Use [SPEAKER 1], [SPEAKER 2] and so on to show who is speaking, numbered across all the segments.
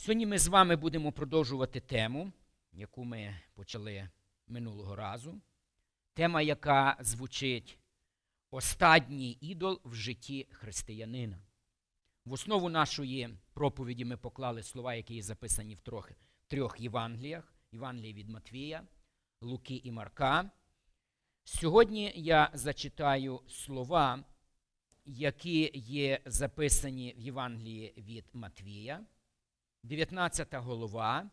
[SPEAKER 1] Сьогодні ми з вами будемо продовжувати тему, яку ми почали минулого разу. Тема, яка звучить Останній ідол в житті християнина. В основу нашої проповіді ми поклали слова, які є записані в трьох, трьох Євангеліях: Євангелії від Матвія, Луки і Марка. Сьогодні я зачитаю слова, які є записані в Євангелії від Матвія, 19 голова,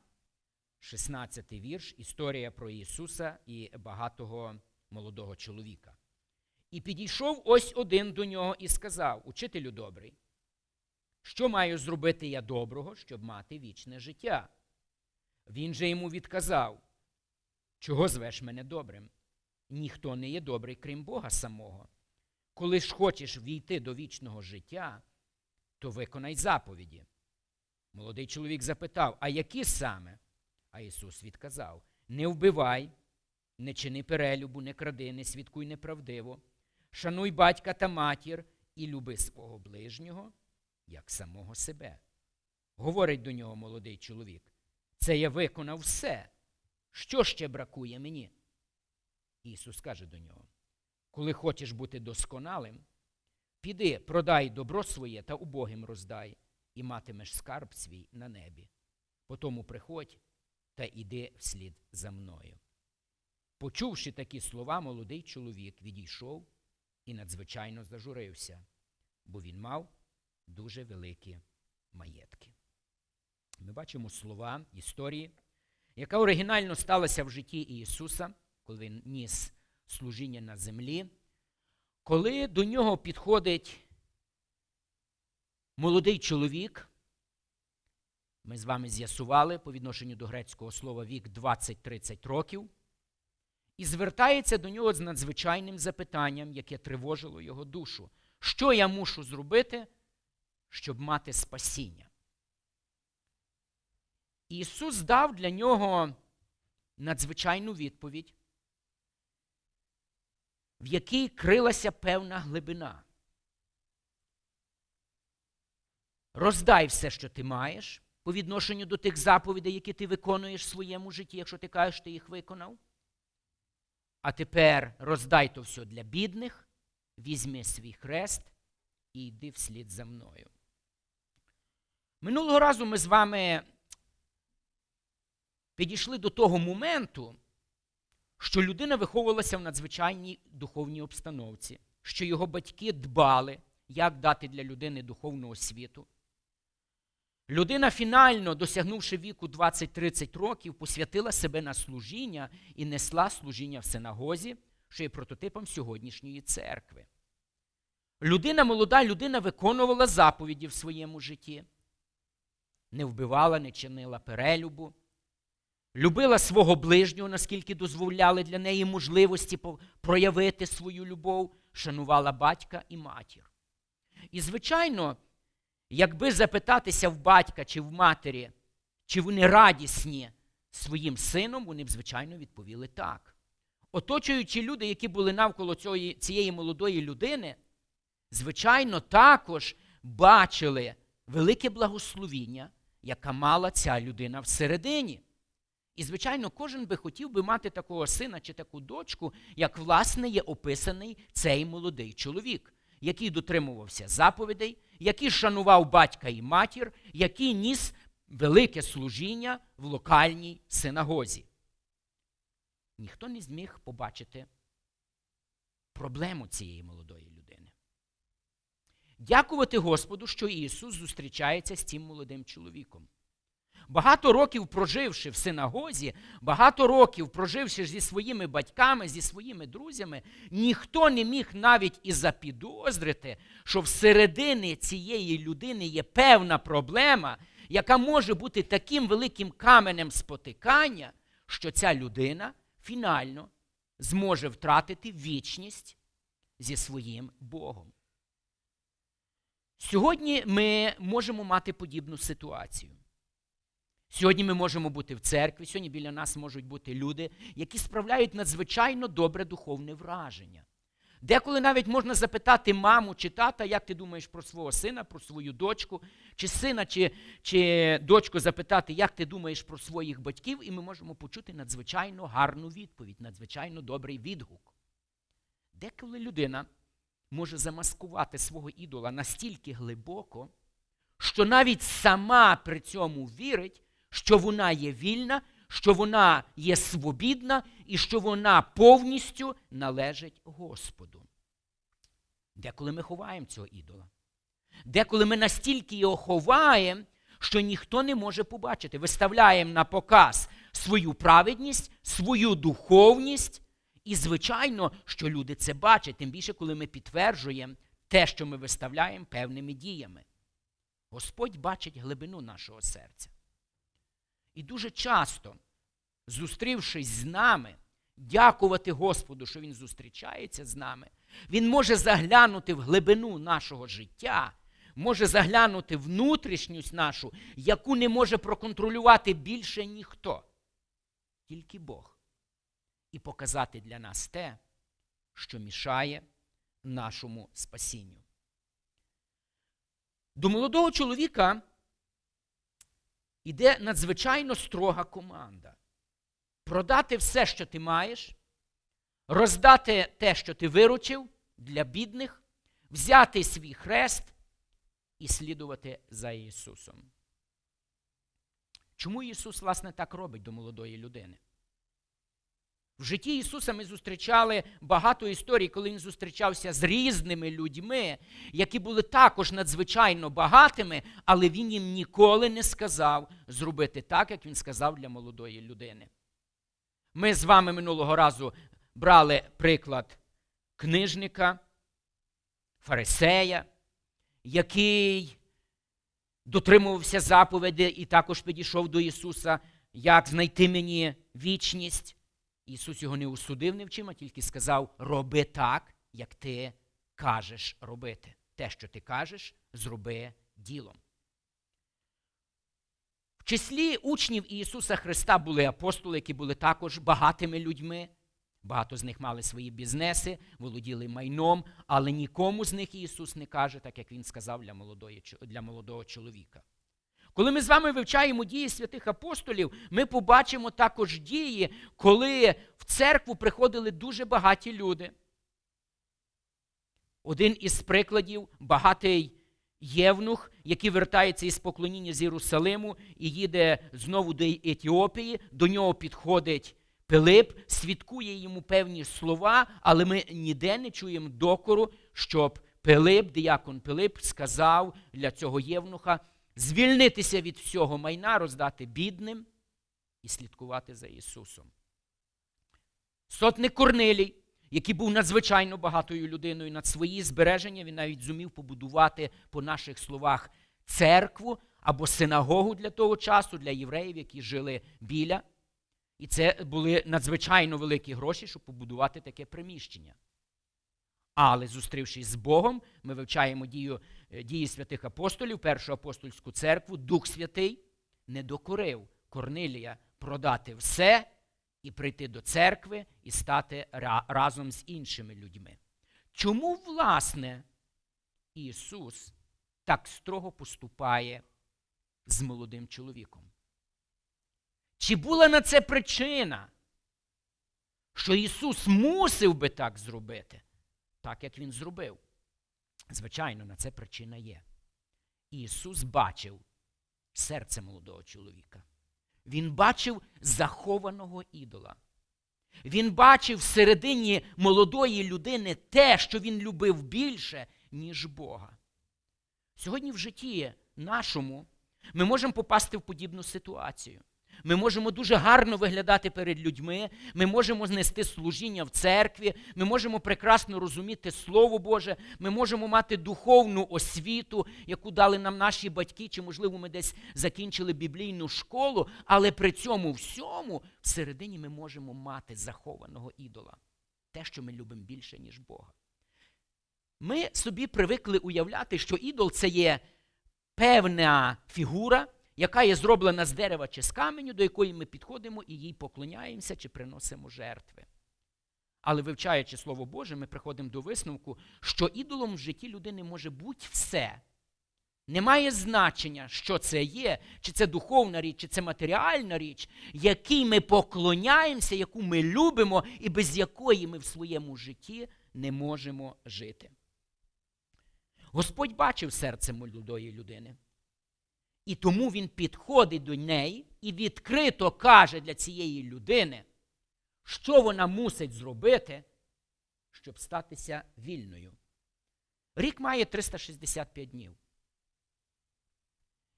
[SPEAKER 1] 16 вірш, історія про Ісуса і багатого молодого чоловіка. І підійшов ось один до нього і сказав: Учителю добрий, що маю зробити я доброго, щоб мати вічне життя? Він же йому відказав: Чого звеш мене добрим? Ніхто не є добрий, крім Бога самого. Коли ж хочеш війти до вічного життя, то виконай заповіді. Молодий чоловік запитав, а які саме? А Ісус відказав: Не вбивай, не чини перелюбу, не кради, не свідкуй неправдиво, шануй батька та матір і люби свого ближнього, як самого себе. Говорить до нього молодий чоловік. Це я виконав все. Що ще бракує мені? Ісус каже до нього: Коли хочеш бути досконалим, піди, продай добро своє та убогим роздай, і матимеш скарб свій на небі. Потому приходь та іди вслід за мною. Почувши такі слова, молодий чоловік відійшов і надзвичайно зажурився, бо він мав дуже великі маєтки. Ми бачимо слова історії, яка оригінально сталася в житті Ісуса, коли Він ніс служіння на землі, коли до нього підходить молодий чоловік, ми з вами з'ясували по відношенню до грецького слова вік 20-30 років, і звертається до нього з надзвичайним запитанням, яке тривожило його душу. Що я мушу зробити, щоб мати спасіння? Ісус дав для нього надзвичайну відповідь, в якій крилася певна глибина. Роздай все, що ти маєш, по відношенню до тих заповідей, які ти виконуєш в своєму житті, якщо ти кажеш, ти їх виконав. А тепер роздай то все для бідних, візьми свій хрест і йди вслід за мною. Минулого разу ми з вами підійшли до того моменту, що людина виховувалася в надзвичайній духовній обстановці, що його батьки дбали, як дати для людини духовну освіту. Людина, фінально, досягнувши віку 20-30 років, посвятила себе на служіння і несла служіння в синагозі, що є прототипом сьогоднішньої церкви. Людина, молода людина виконувала заповіді в своєму житті, не вбивала, не чинила перелюбу, любила свого ближнього, наскільки дозволяли для неї можливості проявити свою любов, шанувала батька і матір. І, звичайно, якби запитатися в батька чи в матері, чи вони радісні своїм сином, вони б, звичайно, відповіли так. Оточуючи люди, які були навколо цієї, цієї молодої людини, звичайно, також бачили велике благословіння, яка мала ця людина всередині. І, звичайно, кожен би хотів би мати такого сина чи таку дочку, як, власне, є описаний цей молодий чоловік, який дотримувався заповідей, який шанував батька і матір, який ніс велике служіння в локальній синагозі. Ніхто не зміг побачити проблему цієї молодої людини. Дякувати Господу, що Ісус зустрічається з цим молодим чоловіком. Багато років проживши в синагозі, багато років проживши зі своїми батьками, зі своїми друзями, ніхто не міг навіть і запідозрити, що всередині цієї людини є певна проблема, яка може бути таким великим каменем спотикання, що ця людина фінально зможе втратити вічність зі своїм Богом. Сьогодні ми можемо мати подібну ситуацію. Сьогодні ми можемо бути в церкві, сьогодні біля нас можуть бути люди, які справляють надзвичайно добре духовне враження. Деколи навіть можна запитати маму чи тата, як ти думаєш про свого сина, про свою дочку, чи сина, чи, чи дочку запитати, як ти думаєш про своїх батьків, і ми можемо почути надзвичайно гарну відповідь, надзвичайно добрий відгук. Деколи людина може замаскувати свого ідола настільки глибоко, що навіть сама при цьому вірить, що вона є вільна, що вона є свобідна і що вона повністю належить Господу. Деколи ми ховаємо цього ідола. Деколи ми настільки його ховаємо, що ніхто не може побачити. Виставляємо на показ свою праведність, свою духовність. І, звичайно, що люди це бачать, тим більше, коли ми підтверджуємо те, що ми виставляємо певними діями. Господь бачить глибину нашого серця. І дуже часто, зустрівшись з нами, дякувати Господу, що Він зустрічається з нами, Він може заглянути в глибину нашого життя, може заглянути внутрішнюсть нашу, яку не може проконтролювати більше ніхто, тільки Бог. І показати для нас те, що мішає нашому спасінню. До молодого чоловіка йде надзвичайно строга команда. Продати все, що ти маєш, роздати те, що ти виручив для бідних, взяти свій хрест і слідувати за Ісусом. Чому Ісус, власне, так робить до молодої людини? В житті Ісуса ми зустрічали багато історій, коли Він зустрічався з різними людьми, які були також надзвичайно багатими, але Він їм ніколи не сказав зробити так, як Він сказав для молодої людини. Ми з вами минулого разу брали приклад книжника, фарисея, який дотримувався заповіді і також підійшов до Ісуса, як знайти мені вічність. Ісус його не осудив ні в чим, а тільки сказав: роби так, як ти кажеш робити. Те, що ти кажеш, зроби ділом. В числі учнів Ісуса Христа були апостоли, які були також багатими людьми. Багато з них мали свої бізнеси, володіли майном, але нікому з них Ісус не каже, так як Він сказав для молодого чоловіка. Коли ми з вами вивчаємо дії святих апостолів, ми побачимо також дії, коли в церкву приходили дуже багаті люди. Один із прикладів багатий євнух, який вертається із поклоніння з Єрусалиму і їде знову до Етіопії, до нього підходить Пилип, свідкує йому певні слова, але ми ніде не чуємо докору, щоб Пилип, диякон Пилип, сказав для цього євнуха звільнитися від всього майна, роздати бідним і слідкувати за Ісусом. Сотник Корнилій, який був надзвичайно багатою людиною над свої збереження, він навіть зумів побудувати, по наших словах, церкву або синагогу для того часу, для євреїв, які жили біля. І це були надзвичайно великі гроші, щоб побудувати таке приміщення. Але, зустрівшись з Богом, ми вивчаємо дію, дії святих апостолів, першу апостольську церкву, Дух Святий не докорив Корнилія продати все і прийти до церкви і стати разом з іншими людьми. Чому, власне, Ісус так строго поступає з молодим чоловіком? Чи була на це причина, що Ісус мусив би так зробити? так, як він зробив. Звичайно, на це причина є. Ісус бачив серце молодого чоловіка. Він бачив захованого ідола. Він бачив всередині молодої людини те, що він любив більше, ніж Бога. Сьогодні в житті нашому ми можемо попасти в подібну ситуацію. Ми можемо дуже гарно виглядати перед людьми, ми можемо знести служіння в церкві, ми можемо прекрасно розуміти Слово Боже, ми можемо мати духовну освіту, яку дали нам наші батьки, чи, можливо, ми десь закінчили біблійну школу, але при цьому всьому всередині ми можемо мати захованого ідола. Те, що ми любимо більше, ніж Бога. Ми собі привикли уявляти, що ідол це є певна фігура яка є зроблена з дерева чи з каменю, до якої ми підходимо і їй поклоняємося чи приносимо жертви. Але вивчаючи Слово Боже, ми приходимо до висновку, що ідолом в житті людини може бути все. Немає значення, що це є, чи це духовна річ, чи це матеріальна річ, якій ми поклоняємося, яку ми любимо, і без якої ми в своєму житті не можемо жити. Господь бачив серце молодої людини. І тому він підходить до неї і відкрито каже для цієї людини, що вона мусить зробити, щоб статися вільною. Рік має 365 днів.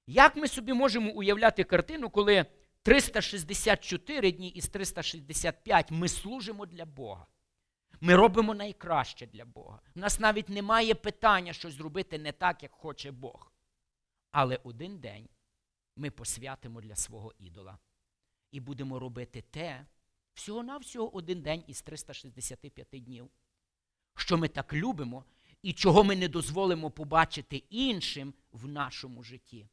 [SPEAKER 1] Як ми собі можемо уявляти картину, коли 364 дні із 365 ми служимо для Бога? Ми робимо найкраще для Бога. У нас навіть немає питання щось зробити не так, як хоче Бог. Але один день ми посвятимо для свого ідола і будемо робити те, всього-навсього один день із 365 днів, що ми так любимо і чого ми не дозволимо побачити іншим в нашому житті.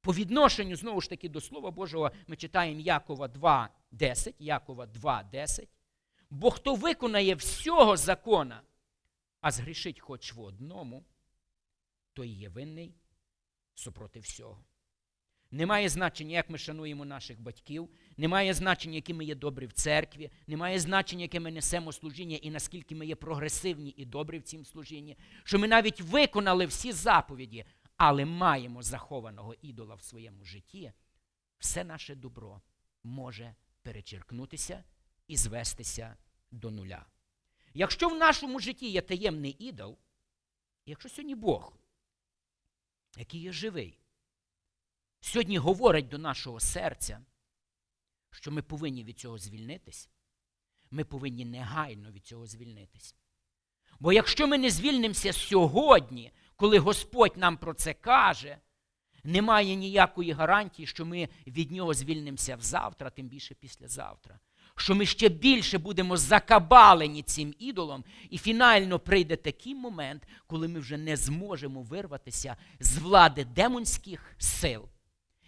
[SPEAKER 1] По відношенню, знову ж таки, до Слова Божого ми читаємо Якова 2.10, Якова 2.10. Бо хто виконає всього закона, а згрішить хоч в одному, той є винний супроти всього. Немає значення, як ми шануємо наших батьків, немає значення, які ми є добрі в церкві, немає значення, яке ми несемо служіння і наскільки ми є прогресивні і добрі в цім служінні, що ми навіть виконали всі заповіді, але маємо захованого ідола в своєму житті, все наше добро може перечеркнутися і звестися до нуля. Якщо в нашому житті є таємний ідол, якщо сьогодні Бог, який є живий, сьогодні говорить до нашого серця, що ми повинні від цього звільнитись, ми повинні негайно від цього звільнитись. Бо якщо ми не звільнимося сьогодні, коли Господь нам про це каже, немає ніякої гарантії, що ми від нього звільнимося завтра, тим більше післязавтра. Що ми ще більше будемо закабалені цим ідолом, і фінально прийде такий момент, коли ми вже не зможемо вирватися з влади демонських сил,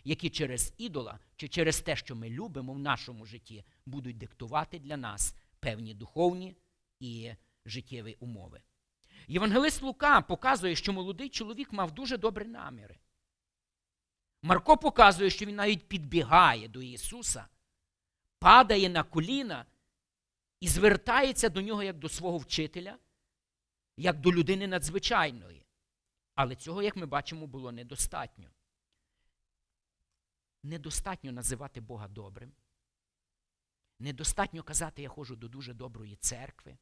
[SPEAKER 1] які через ідола чи через те, що ми любимо в нашому житті, будуть диктувати для нас певні духовні і життєві умови. Євангелист Лука показує, що молодий чоловік мав дуже добрі наміри. Марко показує, що він навіть підбігає до Ісуса, падає на коліна і звертається до нього як до свого вчителя, як до людини надзвичайної. Але цього, як ми бачимо, було недостатньо. Недостатньо називати Бога добрим. Недостатньо казати, я ходжу до дуже доброї церкви.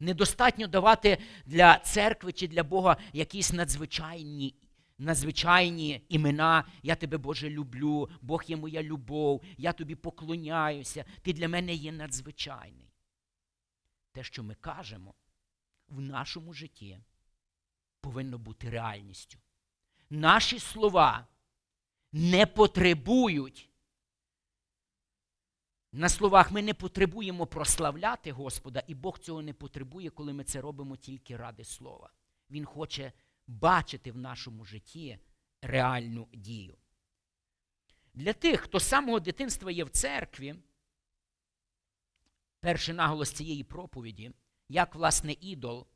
[SPEAKER 1] Недостатньо давати для церкви чи для Бога якісь надзвичайні надзвичайні імена. Я тебе, Боже, люблю, Бог є моя любов, я тобі поклоняюся, ти для мене є надзвичайний. Те, що ми кажемо в нашому житті, повинно бути реальністю. Наші слова не потребують. На словах ми не потребуємо прославляти Господа, і Бог цього не потребує, коли ми це робимо тільки ради слова. Він хоче бачити в нашому житті реальну дію. Для тих, хто з самого дитинства є в церкві, перший наголос цієї проповіді, як, власне, ідол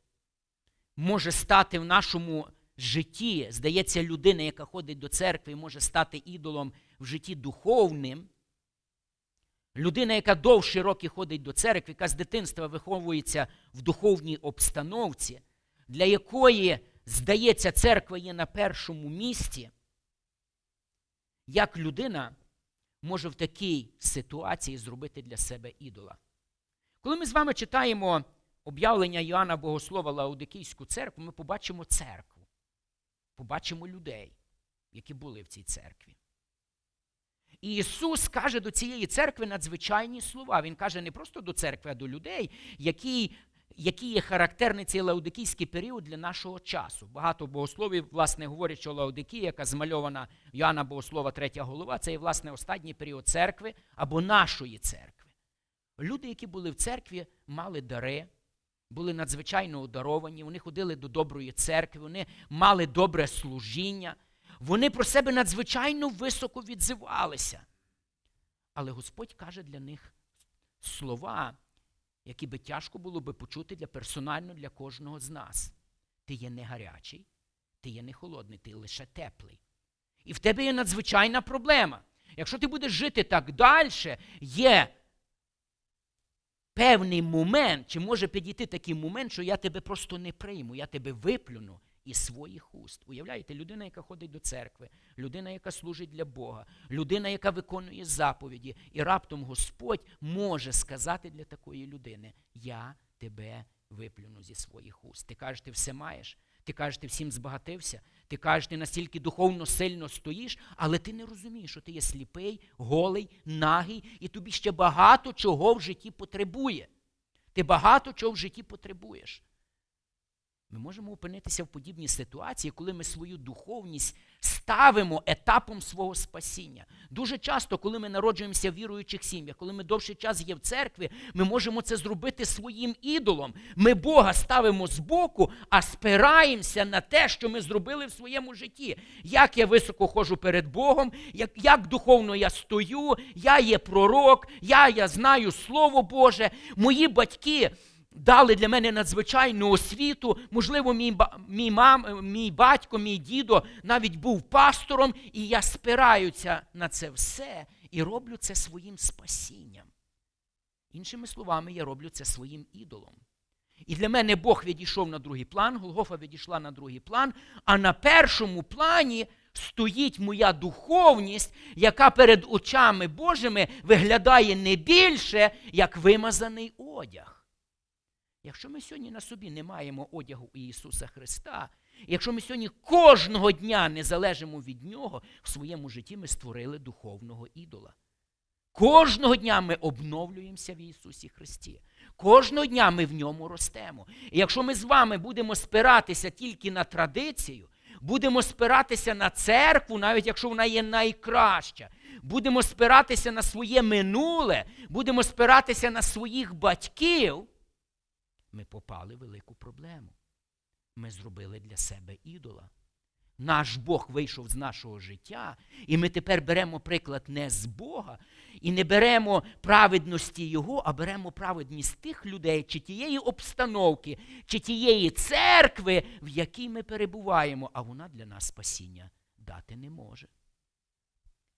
[SPEAKER 1] може стати в нашому житті, здається, людина, яка ходить до церкви, може стати ідолом в житті духовним. Людина, яка довші роки ходить до церкви, яка з дитинства виховується в духовній обстановці, для якої здається, церква є на першому місці, як людина може в такій ситуації зробити для себе ідола? Коли ми з вами читаємо об'явлення Йоанна Богослова Лаудикійську церкву, ми побачимо церкву, побачимо людей, які були в цій церкві. І Ісус каже до цієї церкви надзвичайні слова. Він каже не просто до церкви, а до людей, які який є характерний цей лаудикійський період для нашого часу. Багато богословів, власне, говорять, що Лаудикія, яка змальована Йоанна Богослова, третя голова, це є, власне, останній період церкви або нашої церкви. Люди, які були в церкві, мали дари, були надзвичайно одаровані, вони ходили до доброї церкви, вони мали добре служіння, вони про себе надзвичайно високо відзивалися. Але Господь каже для них слова, які би тяжко було би почути для персонально для кожного з нас. Ти є не гарячий, ти є не холодний, ти лише теплий. І в тебе є надзвичайна проблема. Якщо ти будеш жити так далі, є певний момент, чи може підійти такий момент, що я тебе просто не прийму, я тебе виплюну із своїх уст. Уявляєте, людина, яка ходить до церкви, людина, яка служить для Бога, людина, яка виконує заповіді, і раптом Господь може сказати для такої людини: Я тебе виплюну зі своїх уст. Ти кажеш, ти все маєш. Ти кажеш, ти всім збагатився, ти кажеш, ти настільки духовно сильно стоїш, але ти не розумієш, що ти є сліпий, голий, нагий, і тобі ще багато чого в житті потребує. Ти багато чого в житті потребуєш. Ми можемо опинитися в подібній ситуації, коли ми свою духовність ставимо етапом свого спасіння. Дуже часто, коли ми народжуємося в віруючих сім'ях, коли ми довший час є в церкві, ми можемо це зробити своїм ідолом. Ми Бога ставимо збоку, а спираємося на те, що ми зробили в своєму житті. Як я високо ходжу перед Богом, як, як духовно я стою, я є пророк, я, я знаю Слово Боже, мої батьки дали для мене надзвичайну освіту. Можливо, мій, мій, мам, мій батько, мій дідо навіть був пастором, і я спираюся на це все і роблю це своїм спасінням. Іншими словами, я роблю це своїм ідолом. І для мене Бог відійшов на другий план, Голгофа відійшла на другий план, а на першому плані стоїть моя духовність, яка перед очами Божими виглядає не більше, як вимазаний одяг. Якщо ми сьогодні на собі не маємо одягу Ісуса Христа, якщо ми сьогодні кожного дня не залежимо від Нього, в своєму житті ми створили духовного ідола. Кожного дня ми обновлюємося в Ісусі Христі. Кожного дня ми в ньому ростемо. І якщо ми з вами будемо спиратися тільки на традицію, будемо спиратися на церкву, навіть якщо вона є найкраща, будемо спиратися на своє минуле, будемо спиратися на своїх батьків, ми попали в велику проблему. Ми зробили для себе ідола. Наш Бог вийшов з нашого життя, і ми тепер беремо приклад не з Бога і не беремо праведності Його, а беремо праведність тих людей, чи тієї обстановки, чи тієї церкви, в якій ми перебуваємо, а вона для нас спасіння дати не може.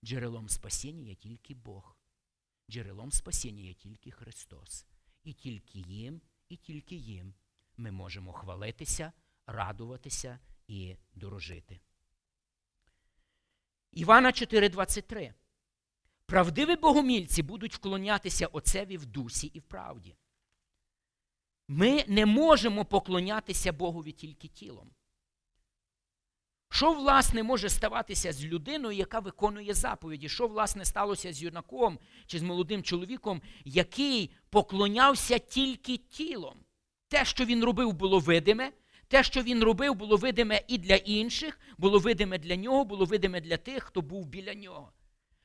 [SPEAKER 1] Джерелом спасіння є тільки Бог. Джерелом спасіння є тільки Христос. І тільки їм, і тільки їм ми можемо хвалитися, радуватися і дорожити. Івана 4:23. Правдиві богомільці будуть вклонятися Отцеві в дусі і в правді. Ми не можемо поклонятися Богові тільки тілом. Що, власне, може ставатися з людиною, яка виконує заповіді? Що, власне, сталося з юнаком чи з молодим чоловіком, який поклонявся тільки тілом? Те, що він робив, було видиме. Те, що він робив, було видиме і для інших, було видиме для нього, було видиме для тих, хто був біля нього.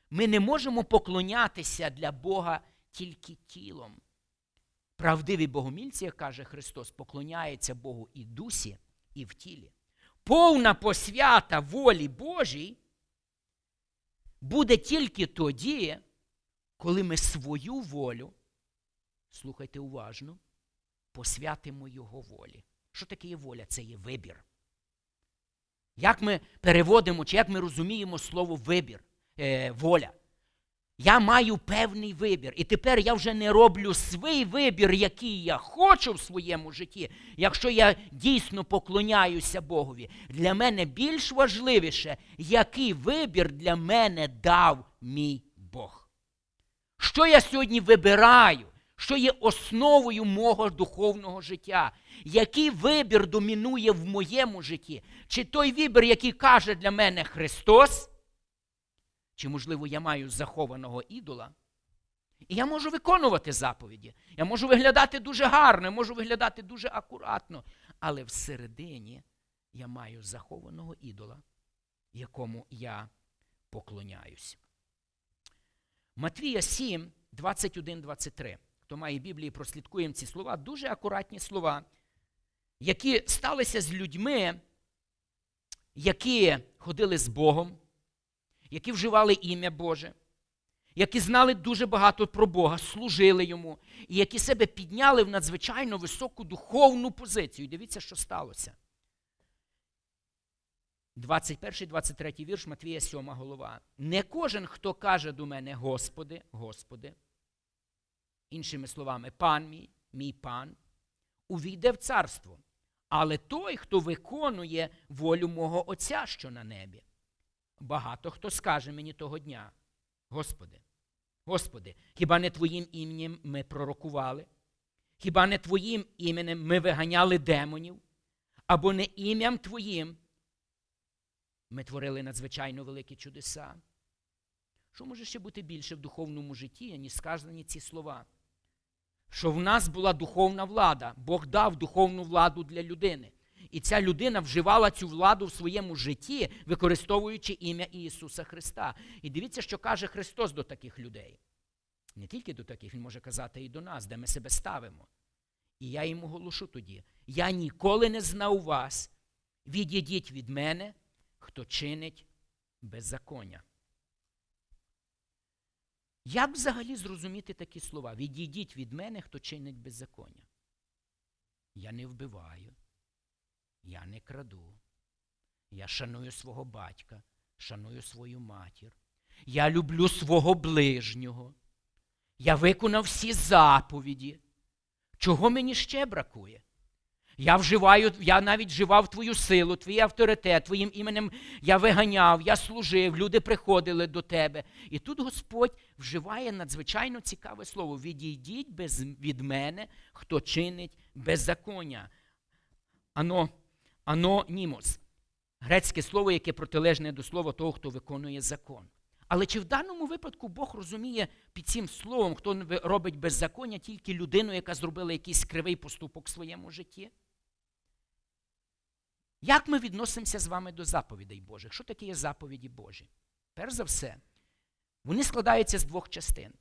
[SPEAKER 1] Ми не можемо поклонятися для Бога тільки тілом. Правдиві богомільці, як каже Христос, поклоняються Богу і дусі, і в тілі. Повна посвята волі Божій буде тільки тоді, коли ми свою волю, слухайте уважно, посвятимо Його волі. Що таке є воля? Це є вибір. Як ми переводимо, чи як ми розуміємо слово вибір, е, воля? Я маю певний вибір. І тепер я вже не роблю свій вибір, який я хочу в своєму житті, якщо я дійсно поклоняюся Богові. Для мене більш важливіше, який вибір для мене дав мій Бог. Що я сьогодні вибираю? Що є основою мого духовного життя? Який вибір домінує в моєму житті? Чи той вибір, який каже для мене Христос? Чи, можливо, я маю захованого ідола? І я можу виконувати заповіді. Я можу виглядати дуже гарно, я можу виглядати дуже акуратно. Але всередині я маю захованого ідола, якому я поклоняюсь. Матвія 7, 21, 23. Хто має Біблії, прослідкуємо ці слова, дуже акуратні слова, які сталися з людьми, які ходили з Богом, які вживали ім'я Боже, які знали дуже багато про Бога, служили йому, і які себе підняли в надзвичайно високу духовну позицію. Дивіться, що сталося. 21-23 вірш Матвія 7 голова. Не кожен, хто каже до мене, Господи, Господи, іншими словами, пан мій, мій пан, увійде в царство, але той, хто виконує волю мого Отця, що на небі. Багато хто скаже мені того дня, Господи, Господи, хіба не Твоїм іменем ми пророкували? Хіба не Твоїм іменем ми виганяли демонів? Або не ім'ям Твоїм ми творили надзвичайно великі чудеса? Що може ще бути більше в духовному житті, ніж сказані ці слова? Що в нас була духовна влада, Бог дав духовну владу для людини. І ця людина вживала цю владу в своєму житті, використовуючи ім'я Ісуса Христа. І дивіться, що каже Христос до таких людей. Не тільки до таких, Він може казати і до нас, де ми себе ставимо. І я йому оголошу тоді: я ніколи не знав вас. Відійдіть від мене, хто чинить беззаконня. Як взагалі зрозуміти такі слова? Відійдіть від мене, хто чинить беззаконня. Я не вбиваю, я не краду. Я шаную свого батька, шаную свою матір. Я люблю свого ближнього. Я виконав всі заповіді. Чого мені ще бракує? Я вживаю, я навіть вживав твою силу, твій авторитет, твоїм іменем я виганяв, я служив, люди приходили до тебе. І тут Господь вживає надзвичайно цікаве слово: відійдіть без, від мене, хто чинить беззаконня. Ано, анонімос. Грецьке слово, яке протилежне до слова того, хто виконує закон. Але чи в даному випадку Бог розуміє під цим словом, хто робить беззаконня, тільки людину, яка зробила якийсь кривий поступок в своєму житті? Як ми відносимося з вами до заповідей Божих? Що таке є заповіді Божі? Перш за все, вони складаються з двох частин.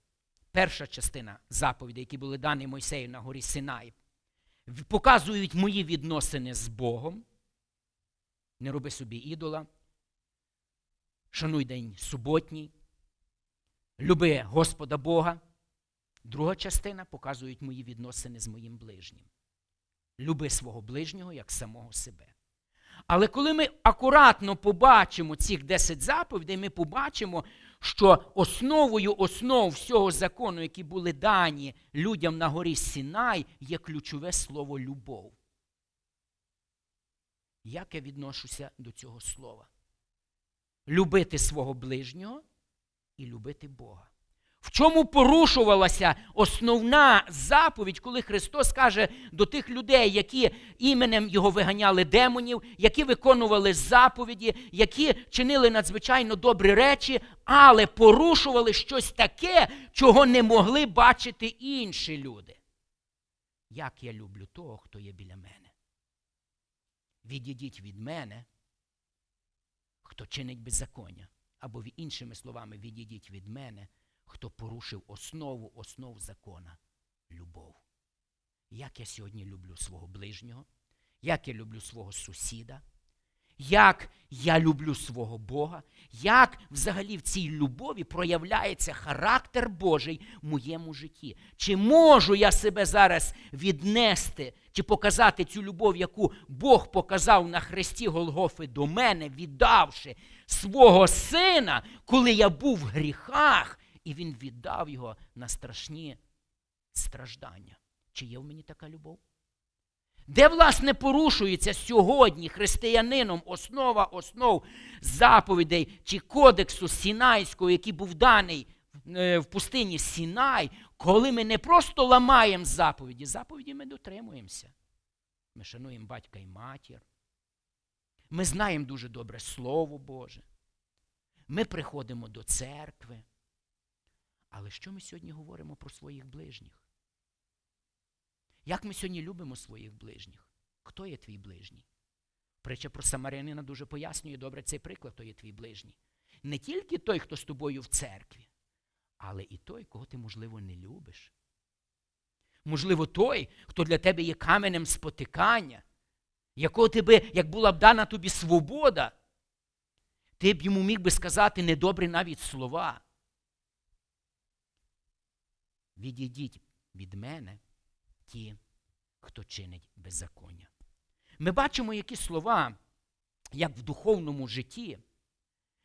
[SPEAKER 1] Перша частина заповідей, які були дані Мойсею на горі Синай, показують мої відносини з Богом. Не роби собі ідола. Шануй день суботній, люби Господа Бога. Друга частина показують мої відносини з моїм ближнім. Люби свого ближнього як самого себе. Але коли ми акуратно побачимо цих 10 заповідей, ми побачимо, що основою основ всього закону, які були дані людям на горі Сінай, є ключове слово любов. Як я відношуся до цього слова? Любити свого ближнього і любити Бога. В чому порушувалася основна заповідь, коли Христос каже до тих людей, які іменем Його виганяли демонів, які виконували заповіді, які чинили надзвичайно добрі речі, але порушували щось таке, чого не могли бачити інші люди. Як я люблю того, хто є біля мене. Відійдіть від мене, хто чинить беззаконня. Або іншими словами, відійдіть від мене хто порушив основу основ закона любов. Як я сьогодні люблю свого ближнього, як я люблю свого сусіда, як я люблю свого Бога, як взагалі в цій любові проявляється характер Божий в моєму житті. Чи можу я себе зараз віднести чи показати цю любов, яку Бог показав на хресті Голгофи до мене, віддавши свого сина, коли я був в гріхах, і він віддав його на страшні страждання. Чи є в мені така любов? Де, власне, порушується сьогодні християнином основа основ заповідей чи кодексу Сінайського, який був даний е, в пустині Сінай, коли ми не просто ламаємо заповіді, заповіді ми дотримуємося. Ми шануємо батька і матір. Ми знаємо дуже добре Слово Боже. Ми приходимо до церкви. Але що ми сьогодні говоримо про своїх ближніх? Як ми сьогодні любимо своїх ближніх? Хто є твій ближній? Притча про Самарянина дуже пояснює добре цей приклад, хто є твій ближній. Не тільки той, хто з тобою в церкві, але і той, кого ти, можливо, не любиш. Можливо, той, хто для тебе є каменем спотикання, якого тебе, як була б дана тобі свобода, ти б йому міг би сказати недобрі навіть слова. відійдіть від мене ті, хто чинить беззаконня. Ми бачимо, які слова, як в духовному житті,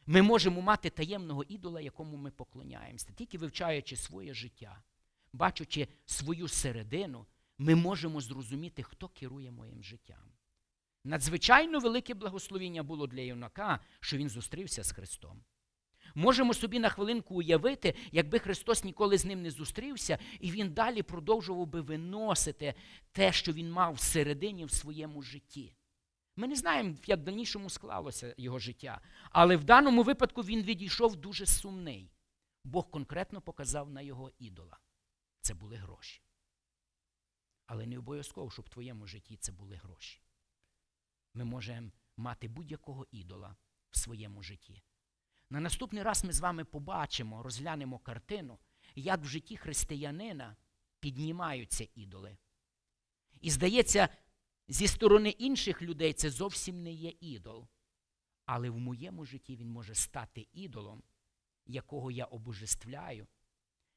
[SPEAKER 1] ми можемо мати таємного ідола, якому ми поклоняємося. Тільки вивчаючи своє життя, бачачи свою середину, ми можемо зрозуміти, хто керує моїм життям. Надзвичайно велике благословіння було для юнака, що він зустрівся з Христом. Можемо собі на хвилинку уявити, якби Христос ніколи з ним не зустрівся, і він далі продовжував би виносити те, що він мав всередині в своєму житті. Ми не знаємо, як в дальнішому склалося його життя, але в даному випадку він відійшов дуже сумний. Бог конкретно показав на його ідола. Це були гроші. Але не обов'язково, щоб в твоєму житті це були гроші. Ми можемо мати будь-якого ідола в своєму житті. На наступний раз ми з вами побачимо, розглянемо картину, як в житті християнина піднімаються ідоли. І здається, зі сторони інших людей це зовсім не є ідол. Але в моєму житті він може стати ідолом, якого я обожествляю,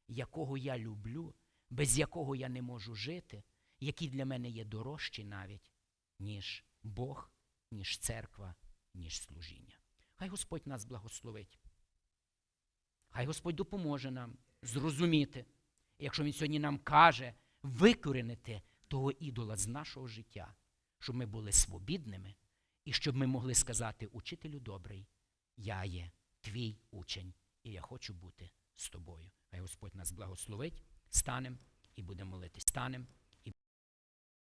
[SPEAKER 1] якого я люблю, без якого я не можу жити, який для мене є дорожчий навіть, ніж Бог, ніж церква, ніж служіння. Хай Господь нас благословить. Хай Господь допоможе нам зрозуміти, якщо Він сьогодні нам каже викоренити того ідола з нашого життя, щоб ми були свобідними і щоб ми могли сказати, учителю добрий, я є твій учень, і я хочу бути з тобою. Хай Господь нас благословить, станем і будемо молитись. Станем